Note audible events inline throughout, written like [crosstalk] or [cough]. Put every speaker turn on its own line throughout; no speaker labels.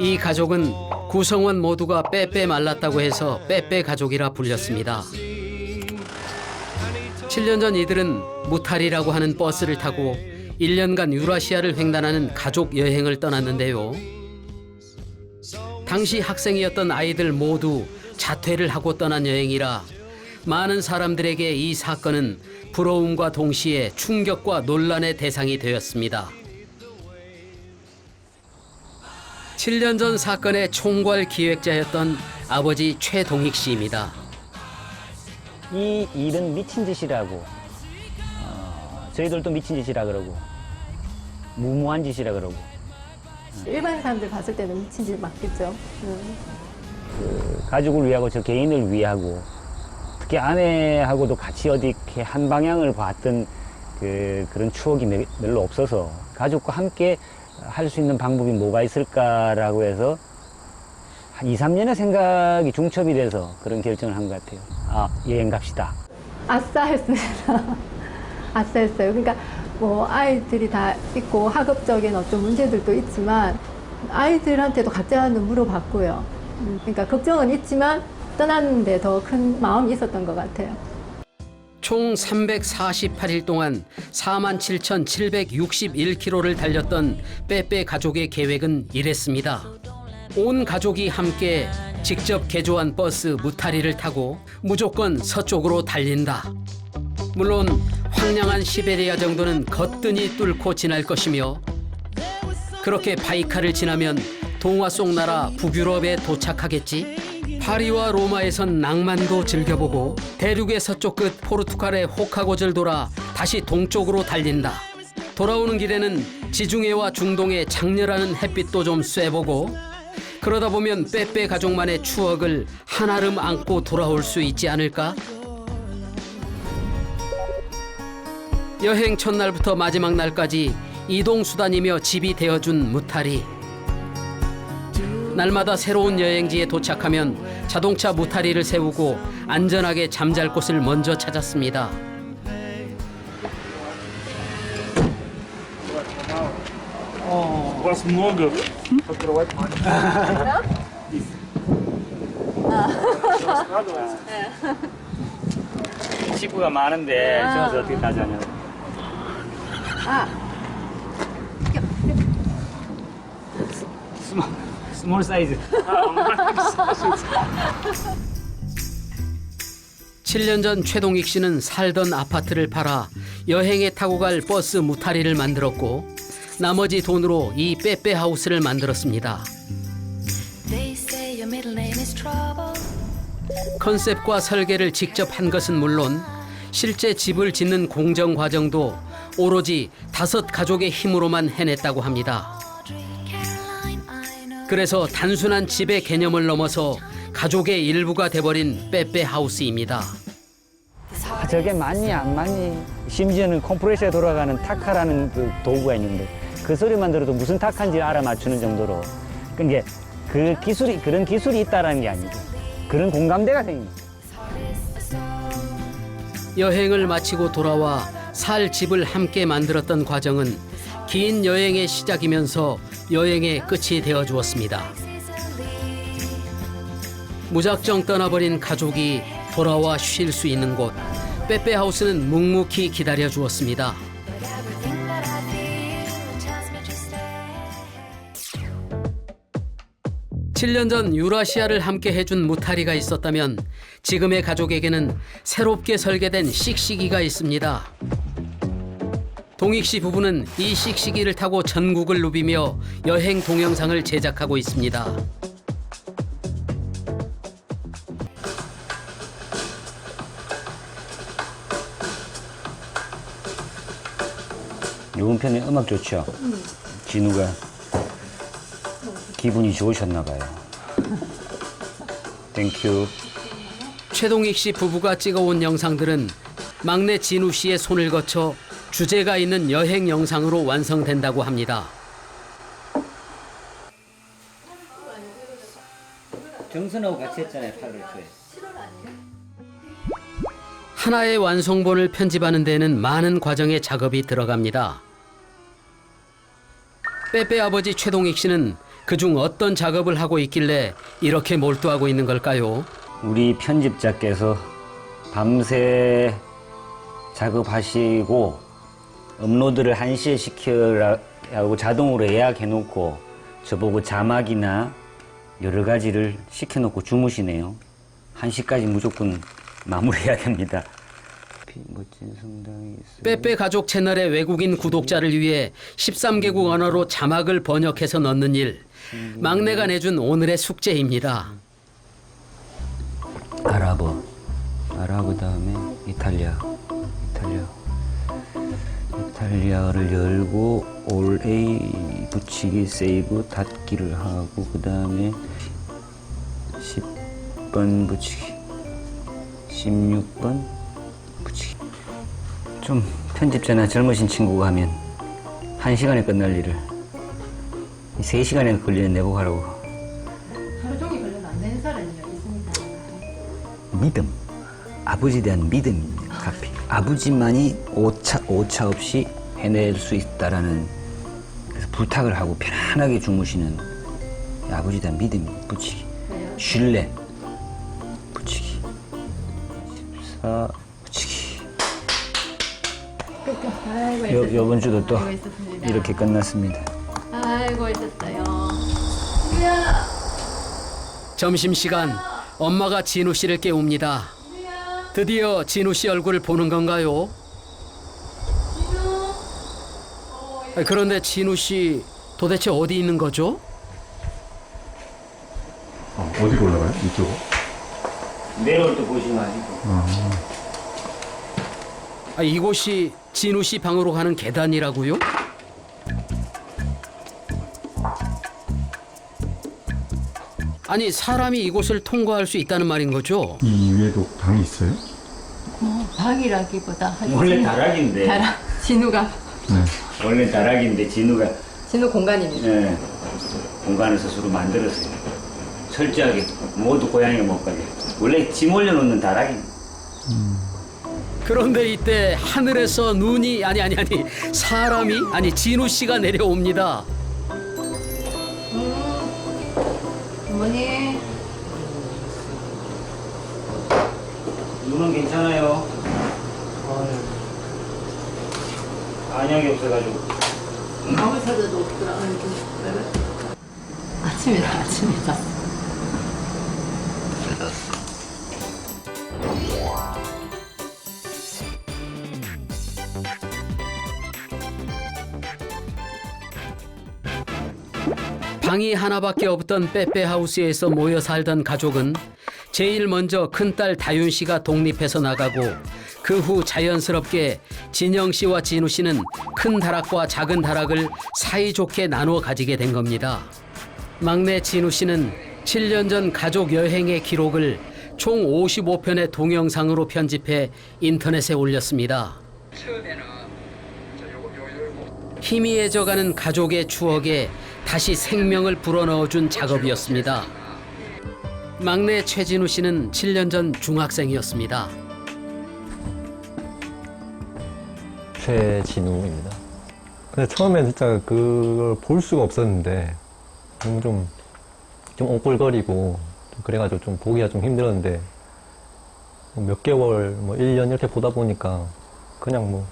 이 가족은 구성원 모두가 빼빼 말랐다고 해서 빼빼 가족이라 불렸습니다. 7년 전 이들은 무탈이라고 하는 버스를 타고 1년간 유라시아를 횡단하는 가족 여행을 떠났는데요. 당시 학생이었던 아이들 모두 자퇴를 하고 떠난 여행이라 많은 사람들에게 이 사건은 부러움과 동시에 충격과 논란의 대상이 되었습니다. 7년 전 사건의 총괄 기획자였던 아버지 최동익 씨입니다.
이 일은 미친 짓이라고 어, 저희들도 미친 짓이라 그러고 무모한 짓이라 그러고
일반 사람들 봤을 때는 미친 짓 맞겠죠. 음.
그 가족을 위하고 저 개인을 위하고 특히 아내하고도 같이 어디 이렇게 한 방향을 봤던 그 그런 추억이 매- 별로 없어서 가족과 함께 할 수 있는 방법이 뭐가 있을까라고 해서 한 2, 3년의 생각이 중첩이 돼서 그런 결정을 한 것 같아요. 아, 여행 갑시다.
아싸 했습니다. [laughs] 아싸 했어요. 그러니까 뭐 아이들이 다 있고 학업적인 어떤 문제들도 있지만 아이들한테도 각자는 물어봤고요. 음, 그러니까 걱정은 있지만 떠났는데 더 큰 마음이 있었던 것 같아요.
총 348일 동안 47,761km를 달렸던 빼빼 가족의 계획은 이랬습니다. 온 가족이 함께 직접 개조한 버스 무타리를 타고 무조건 서쪽으로 달린다. 물론 황량한 시베리아 정도는 거뜬히 뚫고 지날 것이며 그렇게 바이카를 지나면 동화 속 나라 북유럽에 도착하겠지. 파리와 로마에선 낭만도 즐겨보고 대륙의 서쪽 끝 포르투갈의 호카고를 돌아 다시 동쪽으로 달린다. 돌아오는 길에는 지중해와 중동의 장렬하는 햇빛도 좀 쐬보고 그러다 보면 빼빼 가족만의 추억을 한아름 안고 돌아올 수 있지 않을까? 여행 첫날부터 마지막 날까지 이동 수단이며 집이 되어준 무타리. 날마다 새로운 여행지에 도착하면 자동차 무타리를 세우고 안전하게 잠잘 곳을 먼저 찾았습니다.
У вас много покрывать
식구가 많은데 저어서 어떻게 다 자냐. 스몰, 스몰 사이즈.
7년 전 최동익 씨는 살던 아파트를 팔아 여행에 타고 갈 버스 무타리를 만들었고 나머지 돈으로 이 빼빼 하우스를 만들었습니다.
They say your middle name is trouble.
컨셉과 설계를 직접 한 것은 물론 실제 집을 짓는 공정 과정도 오로지 다섯 가족의 힘으로만 해냈다고 합니다. 그래서 단순한 집의 개념을 넘어서 가족의 일부가 돼버린 빼빼 하우스입니다.
아, 저게 맞니 안 맞니? 심지어는 컴프레셔에 돌아가는 타카라는 그 도구가 있는데 그 소리만 들어도 무슨 타카인지 알아 맞추는 정도로 그게 그 기술이 그런 기술이 있다라는 게 아니고 그런 공감대가 생깁니다.
여행을 마치고 돌아와 살 집을 함께 만들었던 과정은 긴 여행의 시작이면서 여행의 끝이 되어 주었습니다. 무작정 떠나버린 가족이 돌아와 쉴 수 있는 곳 빼빼 하우스는 묵묵히 기다려 주었습니다.
Everything that I feel tells me to stay.
7년 전 유라시아를 함께 해준 무타리가 있었다면 지금의 가족에게는 새롭게 설계된 씩씩이가 있습니다. 동익 씨 부부는 이 씩씩이를 타고 전국을 누비며 여행 동영상을 제작하고 있습니다.
요번 편에 음악 좋죠? 진우가 기분이 좋으셨나 봐요. 땡큐.
최동익 씨 부부가 찍어온 영상들은 막내 진우 씨의 손을 거쳐 주제가 있는 여행 영상으로 완성된다고 합니다.
정선하고 같이 했잖아요, 8월 초에.
하나의 완성본을 편집하는 데는 많은 과정의 작업이 들어갑니다. 빼빼 아버지 최동익 씨는 그중 어떤 작업을 하고 있길래 이렇게 몰두하고 있는 걸까요?
우리 편집자께서 밤새 작업하시고 업로드를 1시에 시키라고 자동으로 예약해놓고 저보고 자막이나 여러 가지를 시켜놓고 주무시네요. 1시까지 무조건 마무리해야 됩니다.
빼빼 가족 채널의 외국인 구독자를 위해 13개국 언어로 자막을 번역해서 넣는 일. 막내가 내준 오늘의 숙제입니다.
아랍어, 아랍어 다음에 이탈리아, 이탈리아, 이탈리아를 열고 올 A 붙이기 세이브 닫기를 하고 그 다음에 10번 붙이기, 16번 붙이기. 좀 편집자나 젊으신 친구가 하면 한 시간에 끝날 일을 이세 시간에 걸리는 내고 하라고.
하루 종일 걸려도 안 되는 사람이 있습니다.
믿음. 아버지에 대한 믿음입니다. 아버지만이 오차, 오차 없이 해낼 수 있다라는 그래서 부탁을 하고 편안하게 주무시는 이 아버지에 대한 믿음이 붙이기. 신뢰. 붙이기. 14. 붙이기.
아이고,
요, 요번 주도 또
아이고, 있었습니다.
이렇게 끝났습니다.
아이고, 있었어요.
점심시간 엄마가 진우 씨를 깨웁니다. 드디어 진우 씨 얼굴을 보는 건가요? 아, 그런데 진우 씨 도대체 어디 있는 거죠?
어, 어디로 올라가요? 이쪽으로?
내려올 때 보시면 아시고.
아, 이곳이 진우 씨 방으로 가는 계단이라고요? 아니 사람이 이곳을 통과할 수 있다는 말인 거죠?
이 위에도 방이 있어요?
방이라기보다 한
원래 다락인데.
다락 진우가
네.
원래 다락인데 진우가
진우 공간입니다.
예, 공간을 스스로 만들었어요. 철저하게 모두 고양이가 못 가게. 원래 짐 올려놓는 다락이
그런데 이때 하늘에서 눈이 아니 아니 아니 사람이 아니 진우 씨가 내려옵니다.
괜찮아요. 안약이 없어가지고.
아무 찾아도 없더라. 아침이다, 아침이다.
방이 하나밖에 없던 빼빼 하우스에서 모여 살던 가족은 제일 먼저 큰딸 다윤 씨가 독립해서 나가고 그 후 자연스럽게 진영 씨와 진우 씨는 큰 다락과 작은 다락을 사이좋게 나누어 가지게 된 겁니다. 막내 진우 씨는 7년 전 가족 여행의 기록을 총 55편의 동영상으로 편집해 인터넷에 올렸습니다. 희미해져가는 가족의 추억에 다시 생명을 불어넣어준 작업이었습니다. 막내 최진우 씨는 7년 전 중학생이었습니다.
최진우입니다. 근데 처음에 진짜 그걸 볼 수가 없었는데 너무 좀, 좀 옹골거리고 좀 그래가지고 좀 보기가 좀 힘들었는데 몇 개월, 뭐 1년 이렇게 보다 보니까 그냥 뭐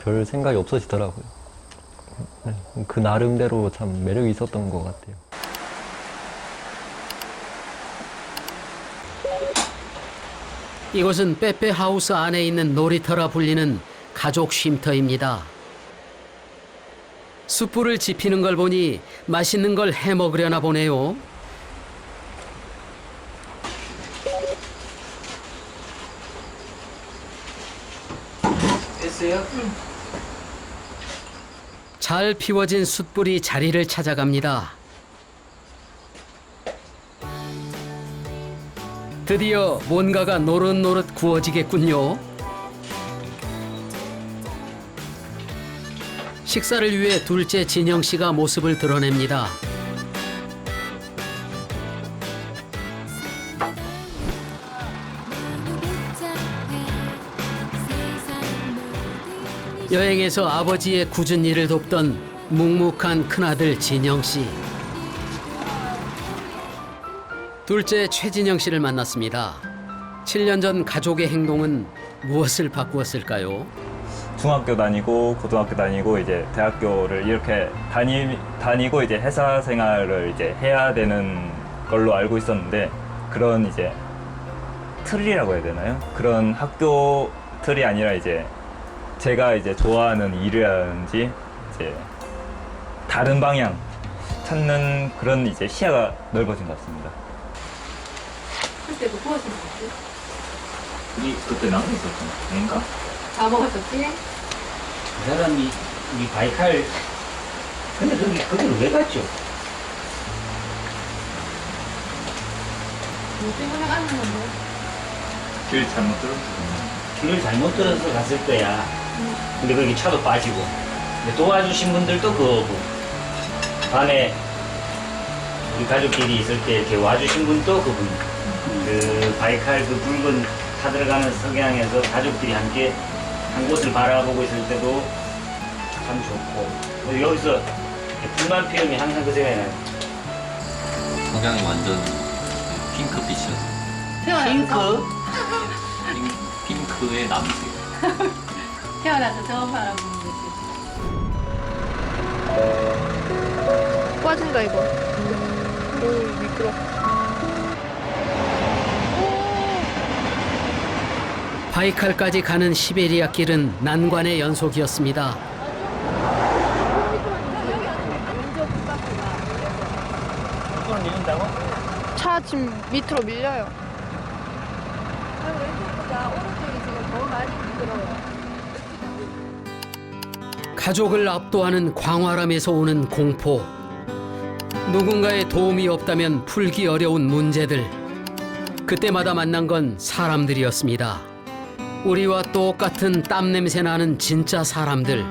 별 생각이 없어지더라고요. 네, 그 나름대로 참 매력이 있었던 것 같아요.
이곳은 빼빼 하우스 안에 있는 놀이터라 불리는 가족 쉼터입니다. 숯불을 지피는 걸 보니 맛있는 걸 해 먹으려나 보네요.
됐어요?
잘 피워진 숯불이 자리를 찾아갑니다. 드디어 뭔가가 노릇노릇 구워지겠군요. 식사를 위해 둘째 진영 씨가 모습을 드러냅니다. 여행에서 아버지의 굳은 일을 돕던 묵묵한 큰아들 진영 씨. 둘째 최진영 씨를 만났습니다. 7년 전 가족의 행동은 무엇을 바꾸었을까요?
중학교 다니고 고등학교 다니고 이제 대학교를 이렇게 다니 다니고 이제 회사 생활을 이제 해야 되는 걸로 알고 있었는데 그런 이제 틀이라고 해야 되나요? 그런 학교 틀이 아니라 이제 제가 이제 좋아하는 일이라든지 이제 다른 방향 찾는 그런 이제 시야가 넓어진 것 같습니다.
수 있지?
이 그때 나도 있었잖아. 아닌가?
다 먹었었지?
그 사람이 이 바이칼 근데 거기 거기를 왜 갔죠?
뭐 때문에 가는 건데?
길 잘못 들었어.
길을 잘못 들어서 갔을 거야. 근데 거기 차도 빠지고. 근데 도와주신 분들도 그거고. 밤에 우리 가족끼리 있을 때 이렇게 와주신 분도 그분. 그 바이칼 그 붉은 타 들어가는 석양에서 가족들이 함께 한 곳을 바라보고 있을 때도 참 좋고. 그리고 여기서 불만 피우면 항상 그 생각이 나요.
석양이 완전 핑크빛이었어.
핑크?
핑, 핑크의 남색. [laughs]
태어나서 처음 바라보는 거지.
빠진다 이거. 오 미끄러.
바이칼까지 가는 시베리아 길은 난관의 연속이었습니다.
밀린다고?
차 지금 밑으로 밀려요.
가족을 압도하는 광활함에서 오는 공포. 누군가의 도움이 없다면 풀기 어려운 문제들. 그때마다 만난 건 사람들이었습니다. 우리와 똑같은 땀 냄새 나는 진짜 사람들.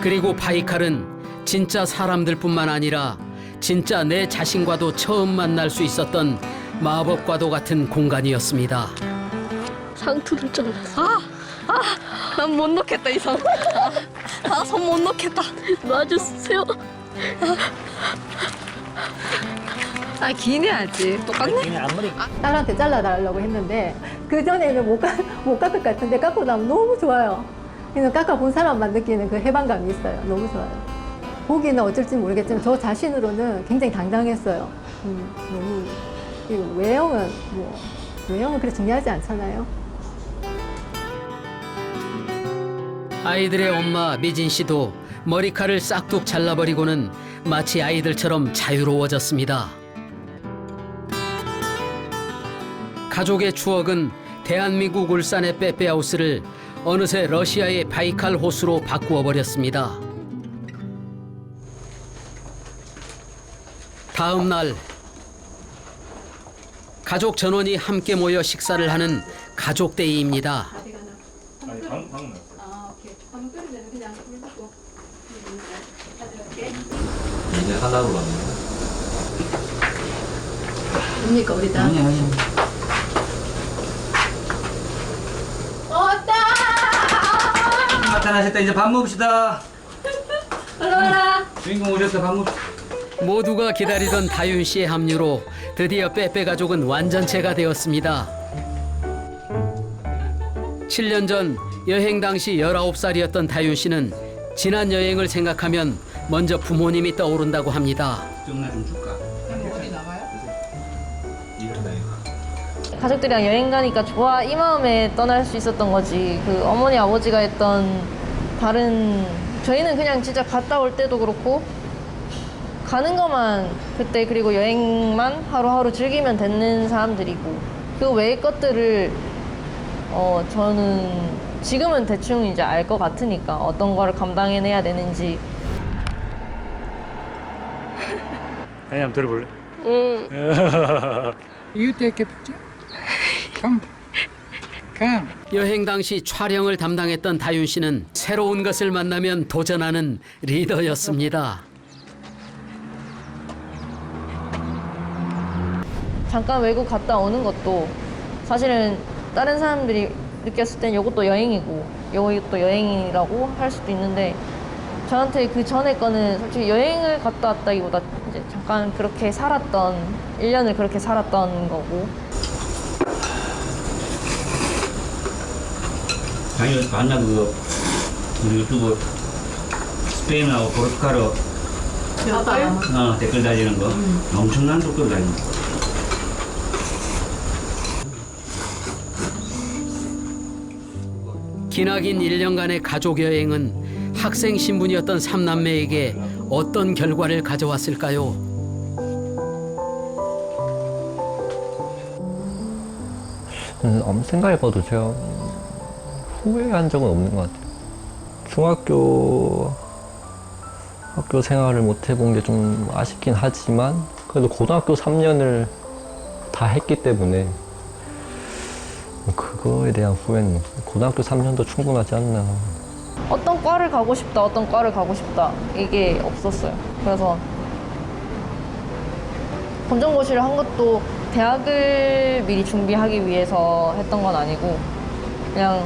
그리고 바이칼은 진짜 사람들뿐만 아니라 진짜 내 자신과도 처음 만날 수 있었던 마법과도 같은 공간이었습니다.
상투를 잘랐어. 아, 아, 난 못 넣겠다 이 상. 아, 손못 넣겠다. 놔주세요. 아, 기내야지. 똑같네.
그냥 앞머리
딸한테 잘라달라고 했는데 그 전에는 못, 깎, 못 깎을 것 같은데 깎고 나면 너무 좋아요. 그래서 깎아본 사람만 느끼는 그 해방감이 있어요. 너무 좋아요. 보기는 어쩔지 모르겠지만 저 자신으로는 굉장히 당당했어요. 음, 너무 그리고 외형은 뭐 외형은 그렇게 중요하지 않잖아요.
아이들의 엄마 미진 씨도 머리칼을 싹둑 잘라버리고는 마치 아이들처럼 자유로워졌습니다. 가족의 추억은 대한민국 울산의 빼빼하우스를 어느새 러시아의 바이칼 호수로 바꾸어 버렸습니다. 다음 날 가족 전원이 함께 모여 식사를 하는 가족 데이입니다.
아니 방 방금 났어.
아, 오케이. 한번 끓이면 그냥 물 붓고.
하나로 가는
뭡니까 우리 다?
나타나셨다 이제 밥 먹읍시다.
올라와라.
주인공 오셨다 밥 먹.
모두가 기다리던 다윤 씨의 합류로 드디어 빼빼 가족은 완전체가 되었습니다. 7년 전 여행 당시 19살이었던 다윤 씨는 지난 여행을 생각하면 먼저 부모님이 떠오른다고 합니다.
정나 좀 줄까?
가족들이랑 여행 가니까 좋아 이 마음에 떠날 수 있었던 거지 그 어머니 아버지가 했던 다른 저희는 그냥 진짜 갔다 올 때도 그렇고 가는 것만 그때 그리고 여행만 하루하루 즐기면 되는 사람들이고 그 외의 것들을 어 저는 지금은 대충 이제 알 것 같으니까 어떤 거를 감당해내야 되는지
아니 한번 들어볼래?
응.
You take a picture. Come. Come.
여행 당시 촬영을 담당했던 다윤 씨는 새로운 것을 만나면 도전하는 리더였습니다.
잠깐 외국 갔다 오는 것도 사실은 다른 사람들이 느꼈을 땐 이것도 여행이고 이것도 여행이라고 할 수도 있는데 저한테 그 전에 거는 솔직히 여행을 갔다 왔다기보다 이제 잠깐 그렇게 살았던 1년을 그렇게 살았던 거고.
당연히 봤나 그거 우리 유튜브 스페인하고 포르투갈어 어, 댓글 달리는 거. 엄청난 속도로 달리는 거.
기나긴 1년간의 가족 여행은 학생 신분이었던 삼남매에게 어떤 결과를 가져왔을까요?
음, 아무 생각해봐도 제가 후회한 적은 없는 것 같아요. 중학교 학교 생활을 못 해본 게 좀 아쉽긴 하지만 그래도 고등학교 3년을 다 했기 때문에 그거에 대한 후회는 고등학교 3년도 충분하지 않나.
어떤 과를 가고 싶다, 어떤 과를 가고 싶다. 이게 없었어요. 그래서 검정고시를 한 것도 대학을 미리 준비하기 위해서 했던 건 아니고 그냥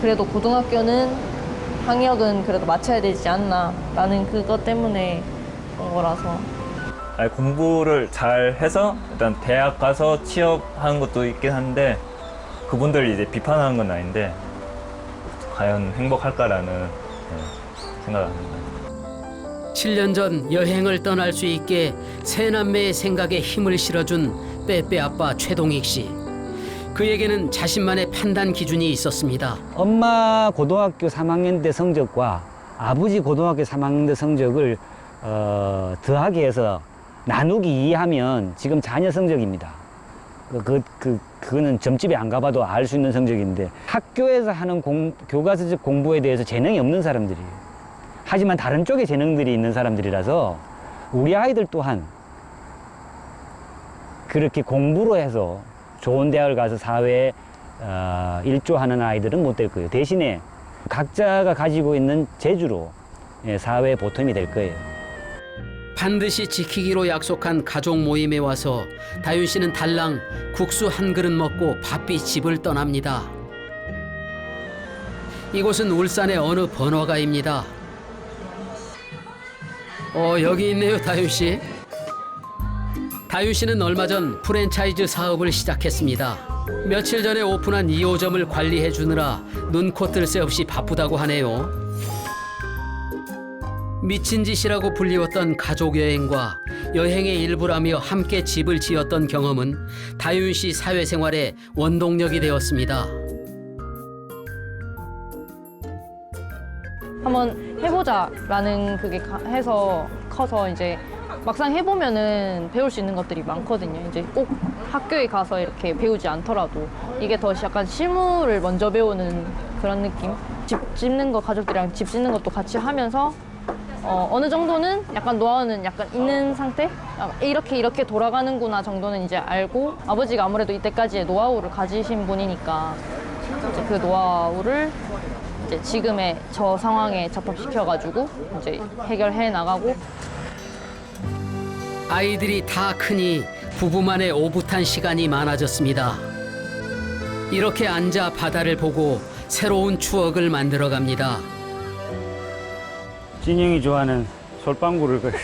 그래도 고등학교는 학력은 그래도 맞춰야 되지 않나라는 그것 때문에 온 거라서.
아니, 공부를 잘 해서 일단 대학 가서 취업하는 것도 있긴 한데 그분들 이제 비판하는 건 아닌데 과연 행복할까라는 네, 생각을 합니다.
7년 전 여행을 떠날 수 있게 세 남매의 생각에 힘을 실어준 빼빼 아빠 최동익 씨. 그에게는 자신만의 판단 기준이 있었습니다.
엄마 고등학교 3학년 때 성적과 아버지 고등학교 3학년 때 성적을 어, 더하기 해서 나누기 2하면 지금 자녀 성적입니다. 그, 그, 그, 그거는 점집에 안 가봐도 알 수 있는 성적인데 학교에서 하는 공, 교과서적 공부에 대해서 재능이 없는 사람들이에요. 하지만 다른 쪽에 재능들이 있는 사람들이라서 우리 아이들 또한 그렇게 공부로 해서 좋은 대학을 가서 사회에 어, 일조하는 아이들은 못 될 거예요. 대신에 각자가 가지고 있는 재주로 예, 사회에 보탬이 될 거예요.
반드시 지키기로 약속한 가족 모임에 와서 다윤 씨는 달랑 국수 한 그릇 먹고 바삐 집을 떠납니다. 이곳은 울산의 어느 번화가입니다. 어, 여기 있네요, 다윤 씨. 다윤 씨는 얼마 전 프랜차이즈 사업을 시작했습니다. 며칠 전에 오픈한 2호점을 관리해 주느라 눈코 뜰 새 없이 바쁘다고 하네요. 미친 짓이라고 불리웠던 가족 여행과 여행의 일부라며 함께 집을 지었던 경험은 다윤 씨 사회생활의 원동력이 되었습니다.
한번 해보자라는 그게 가- 해서 커서 이제 막상 해보면은 배울 수 있는 것들이 많거든요. 이제 꼭 학교에 가서 이렇게 배우지 않더라도 이게 더 약간 실무를 먼저 배우는 그런 느낌? 집 짓는 거 가족들이랑 집 짓는 것도 같이 하면서 어, 어느 정도는 약간 노하우는 약간 있는 상태? 아, 이렇게 이렇게 돌아가는구나 정도는 이제 알고 아버지가 아무래도 이때까지의 노하우를 가지신 분이니까 이제 그 노하우를 이제 지금의 저 상황에 접합시켜가지고 이제 해결해 나가고
아이들이 다 크니 부부만의 오붓한 시간이 많아졌습니다. 이렇게 앉아 바다를 보고 새로운 추억을 만들어 갑니다.
진영이 좋아하는 솔방구를 그그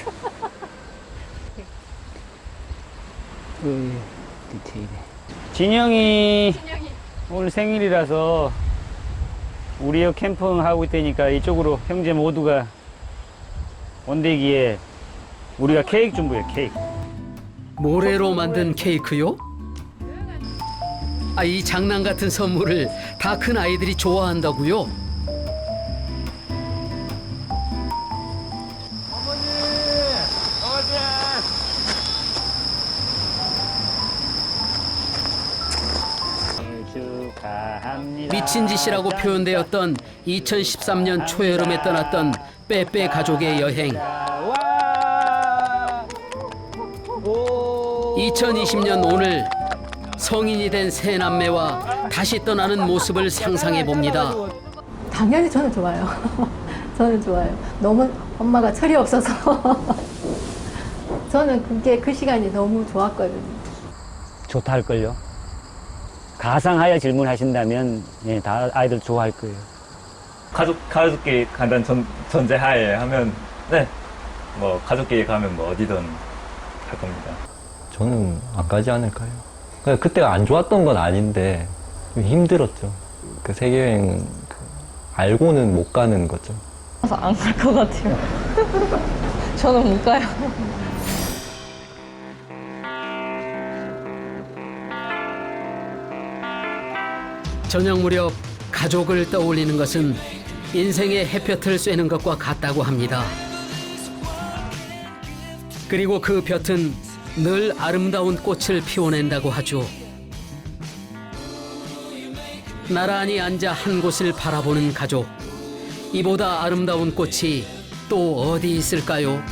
디테일해. 진영이 오늘 생일이라서 우리 여 캠핑 하고 있다니까 이쪽으로 형제 모두가 온대기에 우리가 케이크 준비해 케이크.
모래로 만든 케이크요? 아, 이 장난 같은 선물을 다 큰 아이들이 좋아한다고요? 짓이라고 표현되었던 2013년 초여름에 떠났던 빼빼 가족의 여행.
와!
2020년 오늘 성인이 된새 남매와 다시 떠나는 모습을 상상해 봅니다.
당연히 저는 좋아요. [laughs] 저는 좋아요. 너무 엄마가 철이 없어서. [laughs] 저는 그게 그 시간이 너무 좋았거든요.
좋다 할걸요. 가상하여 질문하신다면 예, 다 아이들 좋아할 거예요.
가족 가족끼리 간다는 전, 전제하에 하면 네 뭐 가족끼리 가면 뭐 어디든 갈 겁니다.
저는 안 가지 않을까요? 그냥 그때가 안 좋았던 건 아닌데 좀 힘들었죠. 그 세계 여행 그 알고는 못 가는 거죠.
그래서 안갈 것 같아요. [laughs] 저는 못 가요.
저녁 무렵 가족을 떠올리는 것은 인생의 햇볕을 쐬는 것과 같다고 합니다. 그리고 그 볕은 늘 아름다운 꽃을 피워낸다고 하죠. 나란히 앉아 한 곳을 바라보는 가족. 이보다 아름다운 꽃이 또 어디 있을까요?